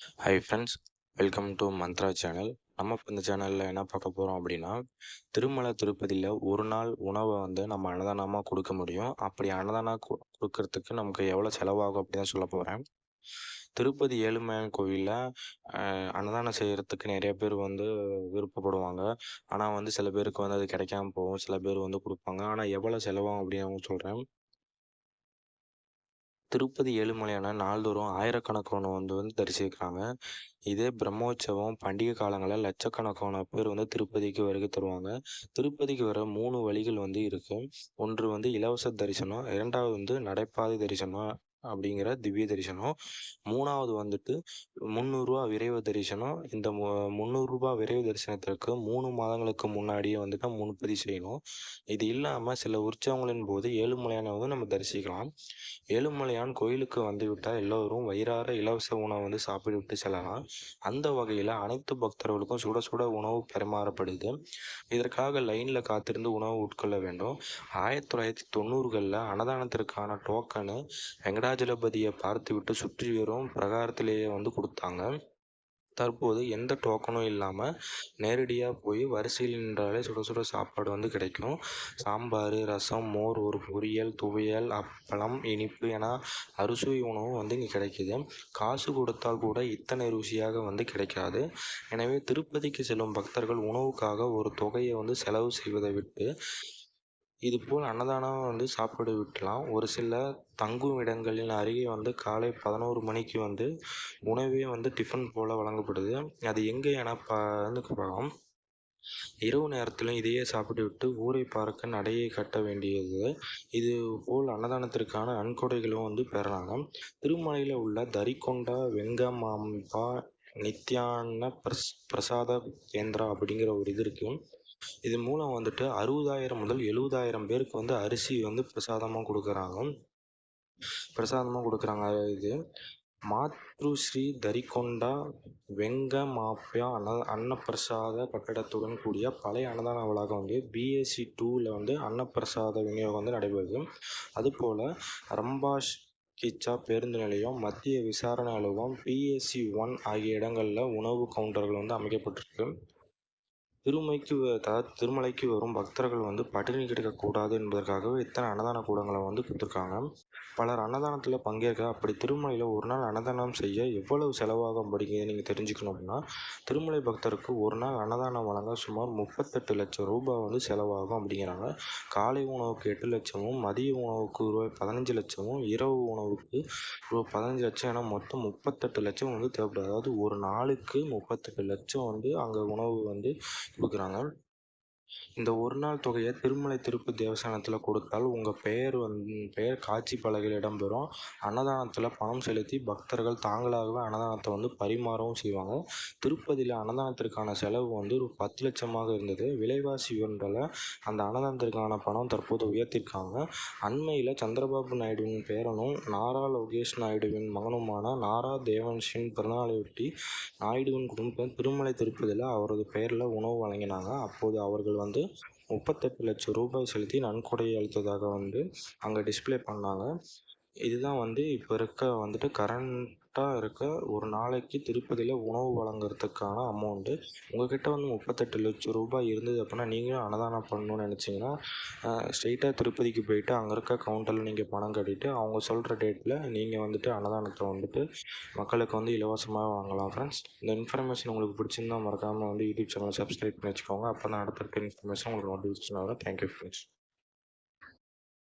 Hi friends welcome to Mantra channel நம்ம இப்போ இந்த சேனலில் என்ன பார்க்க போகிறோம் அப்படின்னா திருமலை திருப்பதியில் ஒரு நாள் உணவை வந்து நம்ம அன்னதானமாக கொடுக்க முடியும். அப்படி அன்னதானம் கொடுக்கறதுக்கு நமக்கு எவ்வளோ செலவாகும் அப்படின்னு சொல்ல போகிறேன் திருப்பதி ஏழுமையான் கோவிலில் அன்னதானம் செய்கிறதுக்கு நிறைய பேர் வந்து விருப்பப்படுவாங்க. ஆனால் வந்து சில பேருக்கு வந்து அது கிடைக்காம போகும். சில பேர் வந்து கொடுப்பாங்க. ஆனால் எவ்வளோ செலவாகும் அப்படின்னு சொல்கிறேன் திருப்பதி ஏழுமலையான நாள்தோறும் ஆயிரக்கணக்கான வந்து வந்து தரிசிக்கிறாங்க. இதே பிரம்மோற்சவம் பண்டிகை காலங்களில் லட்சக்கணக்கான பேர் வந்து திருப்பதிக்கு வருகை தருவாங்க. திருப்பதிக்கு வர மூணு வழிகள் வந்து இருக்கும் ஒன்று வந்து இலவச தரிசனம் இரண்டாவது வந்து நடைபாதை தரிசனம் அப்படிங்கிற திவ்ய தரிசனம். மூணாவது வந்துட்டு முந்நூறுரூவா விரைவு தரிசனம். இந்த மு முந்நூறுரூபா விரைவு தரிசனத்திற்கு மூணு மாதங்களுக்கு முன்னாடியே வந்துட்டு முன்பதிவு செய்யணும். இது இல்லாமல் சில உற்சவங்களின் போது ஏழுமலையான வந்து நம்ம தரிசிக்கலாம். ஏழுமலையான் கோயிலுக்கு வந்து விட்டால் எல்லோரும் வயிறார இலவச உணவு வந்து சாப்பிட்டு விட்டு செல்லலாம். அந்த வகையில் அனைத்து பக்தர்களுக்கும் சுட சுட உணவு பரிமாறப்படுது. இதற்காக லைனில் காத்திருந்து உணவு உட்கொள்ள வேண்டும். ஆயிரத்தி தொள்ளாயிரத்தி தொண்ணூறுகளில் அன்னதானத்திற்கான டோக்கனு வெங்கடாஜலபதியை பார்த்துவிட்டு சுற்றி வரும் பிரகாரத்திலேயே வந்து கொடுத்தாங்க. தற்போது எந்த டோக்கனும் இல்லாமல் நேரடியாக போய் வரிசையில் நின்றாலே சுட சுட சாப்பாடு வந்து கிடைக்கும். சாம்பார் ரசம் மோர் ஒரு பொரியல் துவையல் அப்பளம் இனிப்பு என அறுசுவை உணவும் வந்து இங்கே கிடைக்கிது. காசு கொடுத்தால் கூட இத்தனை ருசியாக வந்து கிடைக்காது. எனவே திருப்பதிக்கு செல்லும் பக்தர்கள் உணவுக்காக ஒரு தொகையை வந்து செலவு செய்வதை விட்டு இதுபோல் அன்னதானம் வந்து சாப்பிட விட்டலாம். ஒரு சில தங்கும் இடங்களின் அருகே வந்து காலை பதினோரு மணிக்கு வந்து உணவே வந்து டிஃபன் போல் வழங்கப்படுது. அது எங்கே என பார்க்கலாம் இரவு நேரத்திலும் இதையே சாப்பிட்டு விட்டு ஊரை பார்க்க நடையை கட்ட வேண்டியது. இது போல் அன்னதானத்திற்கான நன்கொடைகளும் வந்து பெறலாம். திருமலையில் உள்ள தரிகொண்டா வெங்கமாம்பா நித்யான பிரஸ் பிரசாத கேந்திரா அப்படிங்கிற ஒரு இது இருக்குது இது மூலம் வந்துட்டு அறுபதாயிரம் முதல் எழுபதாயிரம் பேருக்கு வந்து அரிசி வந்து பிரசாதமாக கொடுக்குறாங்க. பிரசாதமாக கொடுக்குறாங்க. இது மாத்ருஸ்ரீ தரிகொண்டா வெங்க வெங்கமாப்யா அன்ன அன்னப்பிரசாத கட்டடத்துடன் கூடிய பழைய அன்னதான வளாகம் வந்து பிஎஸ்சி டூவில் வந்து அன்னப்பிரசாத விநியோகம் வந்து நடைபெறுது. அதுபோல் ரம்பாஷ் கிச்சா பேருந்து நிலையம் மத்திய விசாரணை அலுவலகம் பிஎஸ்சி ஒன் ஆகிய இடங்களில் உணவு கவுண்டர்கள் வந்து அமைக்கப்பட்டிருக்கு. திருமைக்கு அதாவது திருமலைக்கு வரும் பக்தர்கள் வந்து பட்டினி கிடக்கக்கூடாது என்பதற்காகவே இத்தனை அன்னதான கூடங்களை வந்து கொடுத்துருக்காங்க. பலர் அன்னதானத்தில் பங்கேற்க அப்படி திருமலையில் ஒரு நாள் அன்னதானம் செய்ய எவ்வளவு செலவாகும் அப்படிங்கிறத நீங்கள் தெரிஞ்சுக்கணும் அப்படின்னா திருமலை பக்தருக்கு ஒரு நாள் அன்னதானம் வழங்க சுமார் முப்பத்தெட்டு லட்சம் ரூபாய் வந்து செலவாகும் அப்படிங்கிறாங்க. காலை உணவுக்கு எட்டு லட்சமும் மதிய உணவுக்கு ரூபாய் பதினஞ்சு லட்சமும் இரவு உணவுக்கு ரூபாய் பதினஞ்சு லட்சம் என மொத்தம் முப்பத்தெட்டு லட்சம் வந்து தேவைப்படுது. அதாவது ஒரு நாளுக்கு முப்பத்தெட்டு லட்சம் வந்து அங்கே உணவு வந்து கொடுக்குறாங்க இந்த ஒரு நாள் தொகையை திருமலை திருப்பு தேவஸ்தானத்தில் கொடுத்தால் உங்கள் பெயர் வந்து பெயர் காட்சி பலகையில் இடம்பெறும். அன்னதானத்தில் பணம் செலுத்தி பக்தர்கள் தாங்களாகவே அன்னதானத்தை வந்து பரிமாறவும் செய்வாங்க. திருப்பதியில் அன்னதானத்திற்கான செலவு வந்து ஒரு பத்து லட்சமாக இருந்தது. விலைவாசி உயர்ந்தால் அந்த அன்னதானத்திற்கான பணம் தற்போது உயர்த்திருக்காங்க. அண்மையில் சந்திரபாபு நாயுடுவின் பேரனும் நாரா லோகேஷ் நாயுடுவின் மகனுமான நாரா தேவன்ஷின் பிறநாளையொட்டி நாயுடுவின் குடும்பம் திருமலை திருப்பதியில் அவரது பெயரில் உணவு வழங்கினாங்க. அப்போது அவர்கள் வந்து முப்பத்தெட்டு லட்சம் ரூபாய் செலுத்தி நன்கொடை அளித்ததாக வந்து அங்கே டிஸ்பிளே பண்ணாங்க. இதுதான் வந்து இப்போ இருக்க வந்துட்டு கரண்ட் கரெக்டாக இருக்க ஒரு நாளைக்கு திருப்பதியில் உணவு வழங்குறதுக்கான அமௌண்ட்டு உங்கள்கிட்ட வந்து முப்பத்தெட்டு லட்சம் ரூபாய் இருந்தது அப்படின்னா நீங்களும் அன்னதானம் பண்ணணும்னு நினச்சிங்கன்னா ஸ்ட்ரெயிட்டாக திருப்பதிக்கு போயிட்டு அங்கே இருக்க கவுண்டரில் நீங்கள் பணம் கட்டிட்டு அவங்க சொல்கிற டேட்டில் நீங்கள் வந்துட்டு அன்னதானத்தை வந்துட்டு மக்களுக்கு வந்து இலவசமாக வாங்கலாம் ஃப்ரெண்ட்ஸ் இந்த இன்ஃபர்மேஷன் உங்களுக்கு பிடிச்சிருந்தா மறக்காமல் வந்து யூடியூப் சேனலை சப்ஸ்கிரைப் பண்ணி வச்சுக்கோங்க. அப்போ தான் அடுத்தடுத்த இன்ஃபர்மேஷன் உங்களுக்கு நோட்டிஃபிகேஷன் வரும். Thank you friends